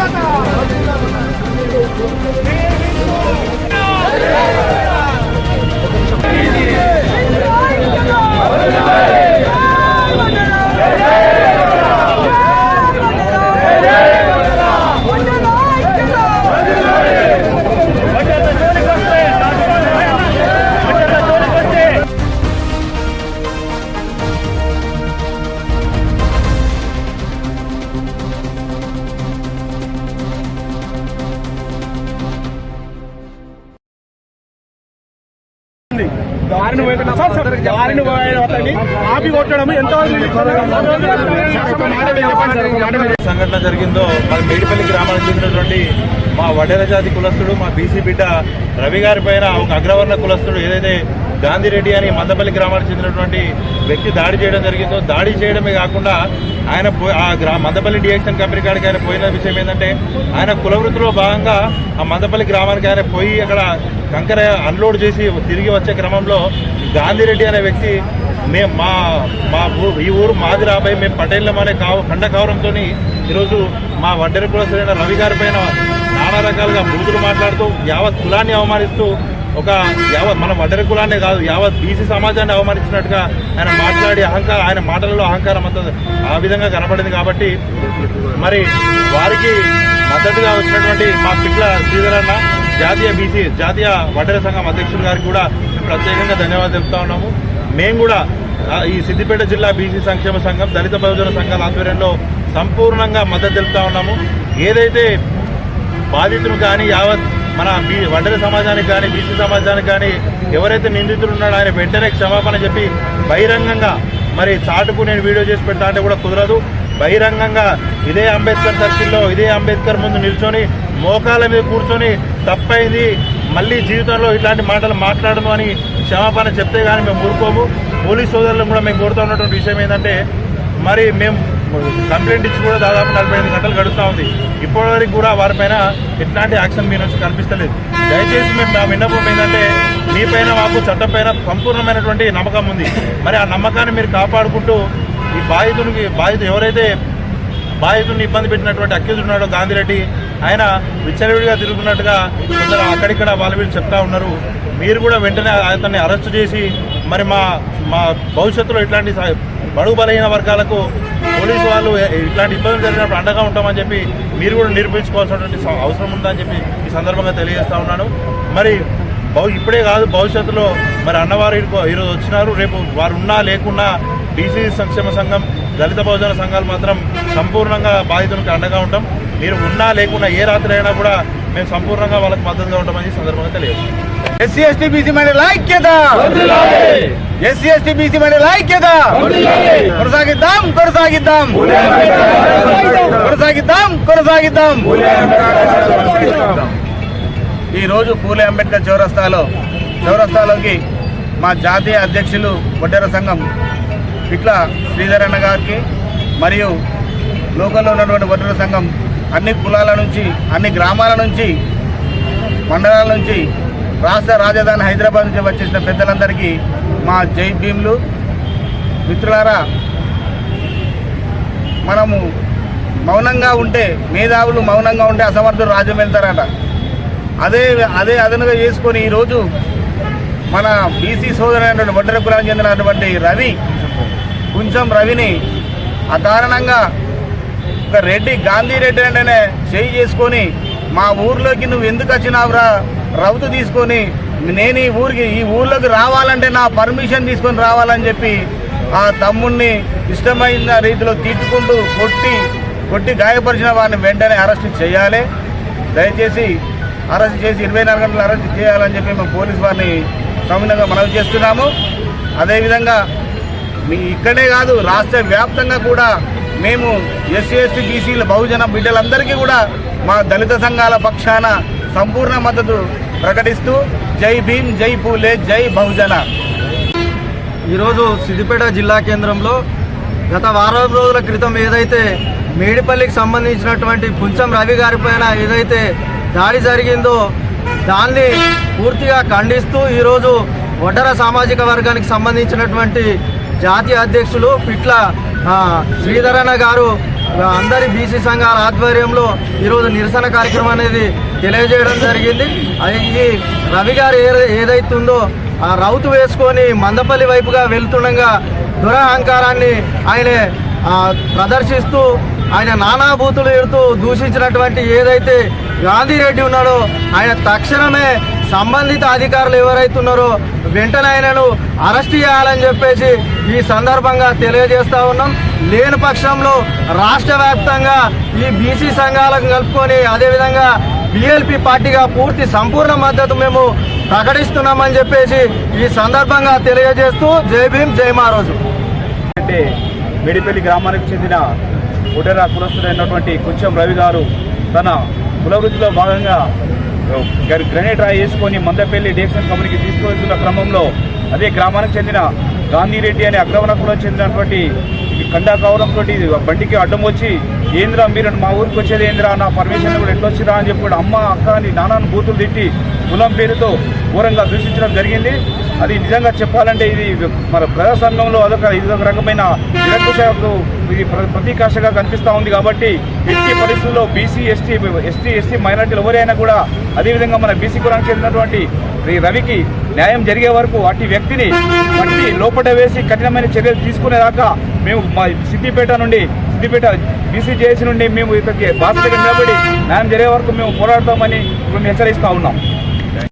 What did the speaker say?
신기하다. అతన్ని ఆపి కొట్టడం ఎంత సంఘటన జరిగిందో మన మేడిపల్లి గ్రామానికి చెందినటువంటి మా వడేర జాతి కులస్తుడు మా బీసీ బిడ్డ రవి గారి పైన ఒక అగ్రవర్ణ కులస్తుడు ఏదైతే గాంధీరెడ్డి అని మందపల్లి గ్రామానికి చెందినటువంటి వ్యక్తి దాడి చేయడం జరిగిందో దాడి చేయడమే కాకుండా ఆయన ఆ గ్రా మందపల్లి డిఎక్షన్ కంపెనీ కాడికి ఆయన పోయిన విషయం ఏంటంటే ఆయన కులవృత్తిలో భాగంగా ఆ మందపల్లి గ్రామానికి ఆయన పోయి అక్కడ కంకర అన్లోడ్ చేసి తిరిగి వచ్చే క్రమంలో గాంధీరెడ్డి అనే వ్యక్తి మేము మా మా ఊ- ఈ ఊరు మాది రాబోయే మేము పటేళ్ళం అనే కావు ఖండ కావడంతో ఈరోజు మా వడ్డెర కులస్తుడైన రవి గారి పైన నానా రకాలుగా బూతులు మాట్లాడుతూ యావత్ కులాన్ని అవమానిస్తూ ఒక యావత్ మన వడ్డెర కులాన్నే కాదు యావత్ బీసీ సమాజాన్ని అవమానించినట్టుగా ఆయన మాట్లాడి అహంకారం ఆయన మాటలలో అహంకారం అంత ఆ విధంగా కనబడింది కాబట్టి మరి వారికి మద్దతుగా వచ్చినటువంటి మా పిట్ల శ్రీధరన్న జాతీయ బీసీ జాతీయ వడ్డర సంఘం అధ్యక్షుడు గారికి కూడా ప్రత్యేకంగా ధన్యవాదాలు చెప్తా ఉన్నాము. మేము కూడా ఈ సిద్దిపేట జిల్లా బీసీ సంక్షేమ సంఘం దళిత బహుజన సంఘాల ఆధ్వర్యంలో సంపూర్ణంగా మద్దతు తెలుపుతా ఉన్నాము. ఏదైతే బాధితులు కానీ యావత్ మన బీ వడ్డెర సమాజానికి కానీ బీసీ సమాజానికి కానీ ఎవరైతే నిందితులు ఉన్నాడో ఆయన వెంటనే క్షమాపణ చెప్పి బహిరంగంగా మరి చాటుకు నేను వీడియో చేసి పెడతా అంటే కూడా కుదరదు. బహిరంగంగా ఇదే అంబేద్కర్ సర్కిల్లో ఇదే అంబేద్కర్ ముందు నిల్చొని మోకాల మీద కూర్చొని తప్పైంది. మళ్ళీ జీవితంలో ఇట్లాంటి మాటలు మాట్లాడము అని క్షమాపణ చెప్తే కానీ మేము ఊరుకోము. పోలీస్ సోదరులను కూడా మేము కోరుతా ఉన్నటువంటి విషయం ఏంటంటే మరి మేము కంప్లైంట్ ఇచ్చి కూడా దాదాపు నలభై ఐదు గంటలు గడుస్తూ ఉంది. ఇప్పటివరకు కూడా వారిపైన ఎట్లాంటి యాక్షన్ మీ నుంచి కనిపిస్తలేదు. దయచేసి మేము మా విన్నపం ఏంటంటే మీ పైన మాకు చట్టం పైన సంపూర్ణమైనటువంటి నమ్మకం ఉంది. మరి ఆ నమ్మకాన్ని మీరు కాపాడుకుంటూ ఈ బాధితునికి బాధితు ఎవరైతే బాధితుని ఇబ్బంది పెట్టినటువంటి అక్యూజ్ ఉన్నాడో గాంధీరెడ్డి ఆయన విచ్చలవిడిగా తిరుగుతున్నట్టుగా కొందరు అక్కడిక్కడ వాళ్ళు వీళ్ళు చెప్తా ఉన్నారు. మీరు కూడా వెంటనే అతన్ని అరెస్ట్ చేసి మరి మా మా భవిష్యత్తులో ఇట్లాంటి బడుగు బలహీన వర్గాలకు పోలీసు వాళ్ళు ఇట్లాంటి ఇబ్బందులు జరిగినప్పుడు అండగా ఉంటామని చెప్పి మీరు కూడా నిరూపించుకోవాల్సినటువంటి అవసరం ఉందని చెప్పి ఈ సందర్భంగా తెలియజేస్తా ఉన్నాను. మరి ఇప్పుడే కాదు భవిష్యత్తులో మరి అన్నవారు ఈరోజు వచ్చినారు. రేపు వారు ఉన్నా లేకున్నా బీసీ సంక్షేమ సంఘం దళిత బహుజన సంఘాలు మాత్రం సంపూర్ణంగా బాధితులకు అండగా ఉంటాం. మీరు ఉన్నా లేకున్నా ఏ రాత్రి అయినా కూడా మేము సంపూర్ణంగా వాళ్ళకి మద్దతుగా ఉంటామని ఈ సందర్భంగా తెలియజేస్తాం ఎస్సీ ఎస్టీ బీసీ మహిళల ఐక్యత! ఎస్సీ ఎస్టీ బీసీ మహిళల ఐక్యత! కొనసాగిద్దాం కొనసాగిద్దాం! కొనసాగిద్దాం కొనసాగిద్దాం! ఈ రోజు పూలే అంబేద్కర్ చౌరస్తాలో చౌరస్తాలోకి మా జాతీయ అధ్యక్షులు వడ్డెర సంఘం ఇట్లా శ్రీధర్ అన్న గారికి మరియు లోకల్లో ఉన్నటువంటి వడ్డెర సంఘం అన్ని కులాల నుంచి అన్ని గ్రామాల నుంచి మండలాల నుంచి రాష్ట్ర రాజధాని హైదరాబాద్ నుంచి వచ్చేసిన పెద్దలందరికీ మా జై భీమ్లు. మిత్రులారా మనము మౌనంగా ఉంటే మేధావులు మౌనంగా ఉంటే అసమర్థులు రాజ్యం వెళ్తారట. అదే అదే అదనుగా చేసుకొని ఈరోజు మన బీసీ సోదరైనటువంటి ఒడ్డర కులానికి చెందినటువంటి రవి కొంచెం రవిని అకారణంగా ఒక రెడ్డి గాంధీ రెడ్డి అంటేనే చేయి చేసుకొని మా ఊర్లోకి నువ్వు ఎందుకు వచ్చినావురా? రౌతు తీసుకొని నేను ఈ ఊరికి ఈ ఊర్లోకి రావాలంటే నా పర్మిషన్ తీసుకొని రావాలని చెప్పి ఆ తమ్ముణ్ణి ఇష్టమైన రీతిలో తిట్టుకుంటూ కొట్టి కొట్టి గాయపరిచిన వారిని వెంటనే అరెస్ట్ చేయాలి. దయచేసి అరెస్ట్ చేసి ఇరవై నాలుగు గంటలు అరెస్ట్ చేయాలని చెప్పి మేము పోలీస్ వారిని సమినంగా మనవి చేస్తున్నాము. అదేవిధంగా మీ ఇక్కడే కాదు రాష్ట్ర వ్యాప్తంగా కూడా మేము ఎస్సీ ఎస్టీ బీసీల బహుజన బిడ్డలందరికీ కూడా మా దళిత సంఘాల పక్షాన సంపూర్ణ మద్దతు ప్రకటిస్తూ జై భీమ్ జై పూలే జై బహుజన. ఈరోజు సిద్దిపేట జిల్లా కేంద్రంలో గత వారం రోజుల క్రితం ఏదైతే మేడిపల్లికి సంబంధించినటువంటి పుంచం రవి గారి పైన ఏదైతే దాడి జరిగిందో దాన్ని పూర్తిగా ఖండిస్తూ ఈరోజు ఒడ్డర సామాజిక వర్గానికి సంబంధించినటువంటి జాతీయ అధ్యక్షులు పిట్ల శ్రీధరణ శ్రీధరన్న గారు అందరి బీసీ సంఘాల ఆధ్వర్యంలో ఈరోజు నిరసన కార్యక్రమం అనేది తెలియజేయడం జరిగింది. అది ఈ రవి గారు ఏదైతుందో ఆ రౌతు వేసుకొని మందపల్లి వైపుగా వెళ్తుండగా దురహంకారాన్ని ఆయన ప్రదర్శిస్తూ ఆయన నానాభూతులు ఎడుతూ దూషించినటువంటి ఏదైతే గాంధీరెడ్డి ఉన్నాడో ఆయన తక్షణమే సంబంధిత అధికారులు ఎవరైతే ఉన్నారో వెంటనే ఆయనను అరెస్ట్ చేయాలని చెప్పేసి ఈ సందర్భంగా తెలియజేస్తా ఉన్నాం. లేని పక్షంలో రాష్ట్ర వ్యాప్తంగా ఈ బీసీ సంఘాలకు కలుపుకొని అదేవిధంగా బిఎల్పి పార్టీగా పూర్తి సంపూర్ణ మద్దతు మేము ప్రకటిస్తున్నామని చెప్పేసి ఈ సందర్భంగా తెలియజేస్తూ జై భీమ్ జై మహారాజు అంటే మిడిపల్లి గ్రామానికి చెందిన ఉడేరా కులస్తుడైనటువంటి కొంచెం రవి గారు తన కులవృత్తిలో భాగంగా గ్రనేట్ రాయి వేసుకొని మందపల్లి డేక్సన్ కంపెనీకి తీసుకువెళ్తున్న క్రమంలో అదే గ్రామానికి చెందిన గాంధీరెడ్డి అనే అగ్రవణ చెందినటువంటి కండా కావడంతో బండికి అడ్డం వచ్చి ఏంద్రా మీరు మా ఊరికి వచ్చేది ఏంద్రా? నా పర్మిషన్ కూడా ఎట్లా వచ్చిరా అని చెప్పి అమ్మ అక్క అని నాన్నను బూతులు తిట్టి కులం పేరుతో ఘోరంగా దూషించడం జరిగింది. అది నిజంగా చెప్పాలంటే ఇది మన ప్రజాసంఘంలో అదొక ఇది ఒక రకమైన నిరంకుశకు ఇది ప్ర- ప్రతీకాశగా కనిపిస్తూ ఉంది కాబట్టి ఎస్టీ పరిస్థితుల్లో బీసీ ఎస్టీ ఎస్టీ ఎస్టీ మైనార్టీలు ఎవరైనా కూడా అదేవిధంగా మన బీసీ కులానికి చెందినటువంటి రవికి న్యాయం జరిగే వరకు అట్టి వ్యక్తిని మట్టి లోపట వేసి కఠినమైన చర్యలు తీసుకునేదాకా మేము మా సిద్దిపేట నుండి సిద్దిపేట బీసీ జేఏసీ నుండి మేము ఇక్కడికి బాధ్యతగా నిలబడి న్యాయం జరిగే వరకు మేము పోరాడతామని మేము హెచ్చరిస్తూ ఉన్నాం.